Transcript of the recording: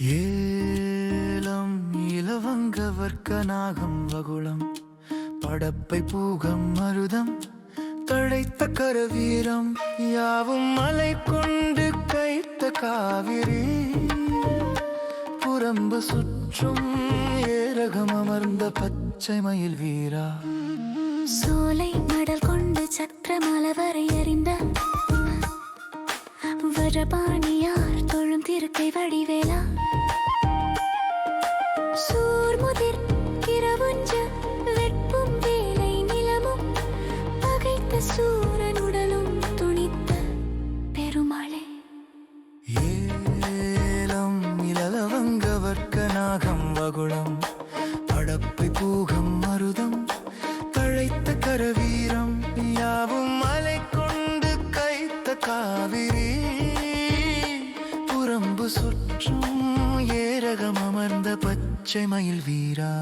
ஏலம் இலவங்க வர்க்கநாகம் வகுளம் படப்பை பூகம் மருதம் தழைத்த கரவீரம் யாவும் மலை கொண்டு கைத்த காவிரி. புறம்பு சுற்றும் ஏரகம் அமர்ந்த பச்சை மயில் வீரா. சோலை மடல் கொண்டு சக்கரமலவரை அறிந்த வரபாணியார் தொழில் சூர்முதிர் கிரவுஞ்ச வெட்பும் வேலை நிலமும் பகைத்த சூரனுடலும் துணித்த பெருமாளே. ஏலம் இலவங்க வர்க்கநாகம் வகுளம் படப்பை பூகம் மருதம் தழைத்த கரவீரம் யாவும் மலை கொண்டு கைத்த காவிரி புறம்பு சுற்றும் ஏரகம் அமர்ந்த பச்சை மயில் வீரா.